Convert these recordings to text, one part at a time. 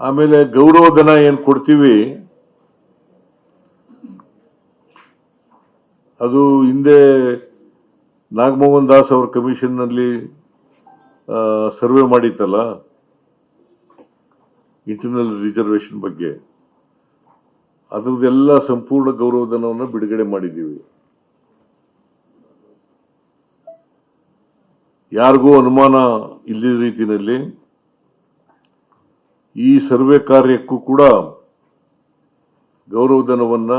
ಆಮೇಲೆ ಗೌರವಧನ ಏನು ಕೊಡ್ತೀವಿ? ಅದು ಹಿಂದೆ ನಾಗಮೋಹನ್ ದಾಸ್ ಅವ್ರ ಕಮಿಷನ್ನಲ್ಲಿ ಸರ್ವೆ ಮಾಡಿತ್ತಲ್ಲ? ಇಂಟರ್ನಲ್ ರಿಸರ್ವೇಶನ್ ಬಗ್ಗೆ. ಅದ್ರದ್ದೆಲ್ಲ ಸಂಪೂರ್ಣ ಗೌರವಧನವನ್ನು ಬಿಡುಗಡೆ ಮಾಡಿದ್ದೀವಿ. ಯಾರಿಗೂ ಅನುಮಾನ ಇಲ್ಲದ ರೀತಿಯಲ್ಲಿ ಈ ಸರ್ವೆ ಕಾರ್ಯಕ್ಕೂ ಕೂಡ ಗೌರವಧನವನ್ನ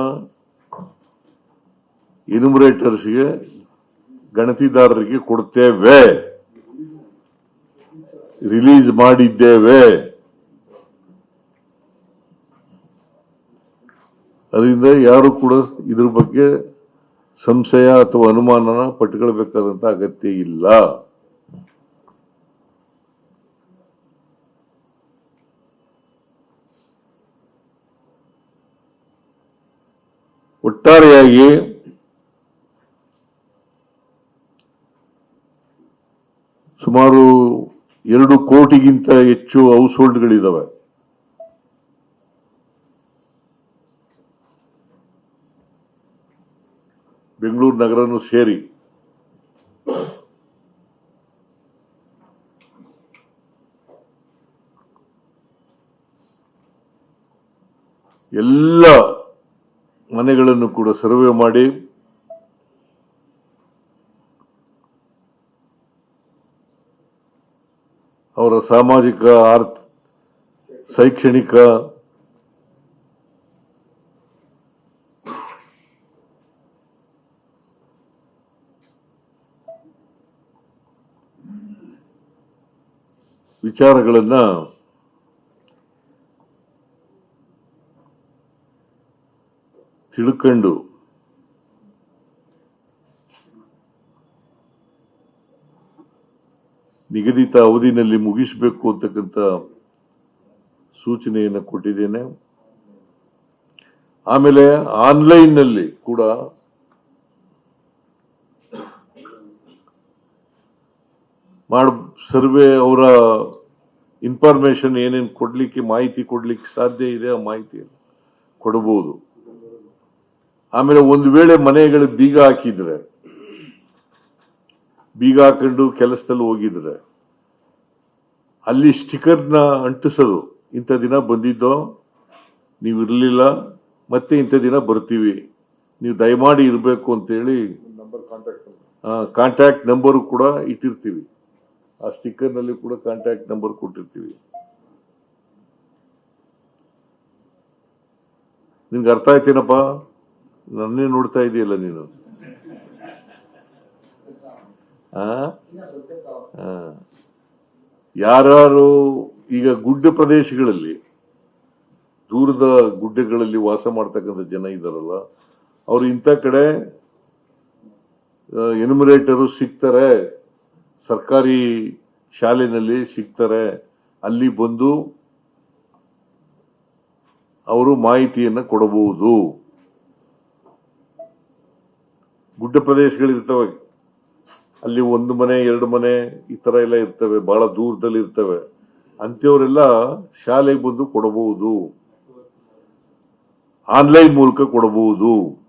ಇನ್ಯುಮರೇಟರ್ಸ್ಗೆ ಗಣತಿದಾರರಿಗೆ ಕೊಡ್ತೇವೆ. ರಿಲೀಸ್ ಮಾಡಿದ್ದೇವೆ. ಅದರಿಂದ ಯಾರು ಕೂಡ ಇದ್ರ ಬಗ್ಗೆ ಸಂಶಯ ಅಥವಾ ಅನುಮಾನನ ಪಟ್ಕೊಳ್ಬೇಕಾದಂತ ಅಗತ್ಯ ಇಲ್ಲ. ಒಟ್ಟಾರೆಯಾಗಿ ಸುಮಾರು ಎರಡು ಕೋಟಿಗಿಂತ ಹೆಚ್ಚು ಹೌಸ್ ಹೋಲ್ಡ್ಗಳಿದ್ದಾವೆ ಬೆಂಗಳೂರು ನಗರನು ಸೇರಿ. ಎಲ್ಲ ಮನೆಗಳನ್ನು ಕೂಡ ಸರ್ವೆ ಮಾಡಿ ಅವರ ಸಾಮಾಜಿಕ ಆರ್ಥ ಶೈಕ್ಷಣಿಕ ವಿಚಾರಗಳನ್ನ ತಿಳ್ಕೊಂಡು. ನಿಗದಿತ ಅವಧಿನಲ್ಲಿ ಮುಗಿಸಬೇಕು ಅಂತಕ್ಕಂಥ ಸೂಚನೆಯನ್ನು ಕೊಟ್ಟಿದ್ದೇನೆ. ಆಮೇಲೆ ಆನ್ಲೈನ್ನಲ್ಲಿ ಕೂಡ ಮಾಡ, ಸರ್ವೆ ಅವರ ಇನ್ಫಾರ್ಮೇಶನ್ ಏನೇನು ಕೊಡಲಿಕ್ಕೆ ಮಾಹಿತಿ ಕೊಡಲಿಕ್ಕೆ ಸಾಧ್ಯ ಇದೆ ಆ ಮಾಹಿತಿ ಕೊಡಬಹುದು ಆಮೇಲೆ ಒಂದು ವೇಳೆ ಮನೆಗಳು ಬೀಗ ಹಾಕಿದ್ರೆ ಬೀಗ ಹಾಕೊಂಡು ಕೆಲಸದಲ್ಲಿ ಹೋಗಿದ್ರೆ ಅಲ್ಲಿ ಸ್ಟಿಕರ್ನ ಅಂಟಿಸೋದು ಇಂಥ ದಿನ ಬಂದಿದ್ದೋ ನೀವು ಇರಲಿಲ್ಲ ಮತ್ತೆ ಇಂಥ ದಿನ ಬರ್ತೀವಿ ನೀವು ದಯಮಾಡಿ ಇರಬೇಕು ಅಂತೇಳಿ ನಂಬರ್ ಕಾಂಟ್ಯಾಕ್ಟ್ ಕಾಂಟ್ಯಾಕ್ಟ್ ನಂಬರ್ ಕೂಡ ಇಟ್ಟಿರ್ತೀವಿ. ಆ ಸ್ಟಿಕ್ಕರ್ನಲ್ಲಿ ಕೂಡ ಕಾಂಟ್ಯಾಕ್ಟ್ ನಂಬರ್ ಕೊಟ್ಟಿರ್ತೀವಿ. ನಿಮ್ಗೆ ಅರ್ಥ ಆಯ್ತೇನಪ್ಪ? ನನ್ನೇ ನೋಡ್ತಾ ಇದೆಯಲ್ಲ ನೀನು. ಯಾರು ಈಗ ಗುಡ್ಡ ಪ್ರದೇಶಗಳಲ್ಲಿ, ದೂರದ ಗುಡ್ಡಗಳಲ್ಲಿ ವಾಸ ಮಾಡ್ತಕ್ಕಂಥ ಜನ ಇದ್ದಾರಲ್ಲ, ಅವ್ರು ಇಂಥ ಕಡೆ ಎನ್ಯುಮರೇಟರು ಸಿಗ್ತಾರೆ, ಸರ್ಕಾರಿ ಶಾಲೆಯಲ್ಲಿ ಸಿಗ್ತಾರೆ, ಅಲ್ಲಿ ಬಂದು ಅವರು ಮಾಹಿತಿಯನ್ನು ಕೊಡಬಹುದು. ಗುಡ್ಡ ಪ್ರದೇಶಗಳಿರ್ತವೆ. ಅಲ್ಲಿ ಒಂದು ಮನೆ, ಎರಡು ಮನೆ ಈ ತರ ಎಲ್ಲ ಇರ್ತವೆ, ಬಹಳ ದೂರದಲ್ಲಿ ಇರ್ತವೆ. ಅಂತವರೆಲ್ಲ ಶಾಲೆಗೆ ಬಂದು ಕೊಡಬಹುದು. ಆನ್ಲೈನ್ ಮೂಲಕ ಕೊಡಬಹುದು.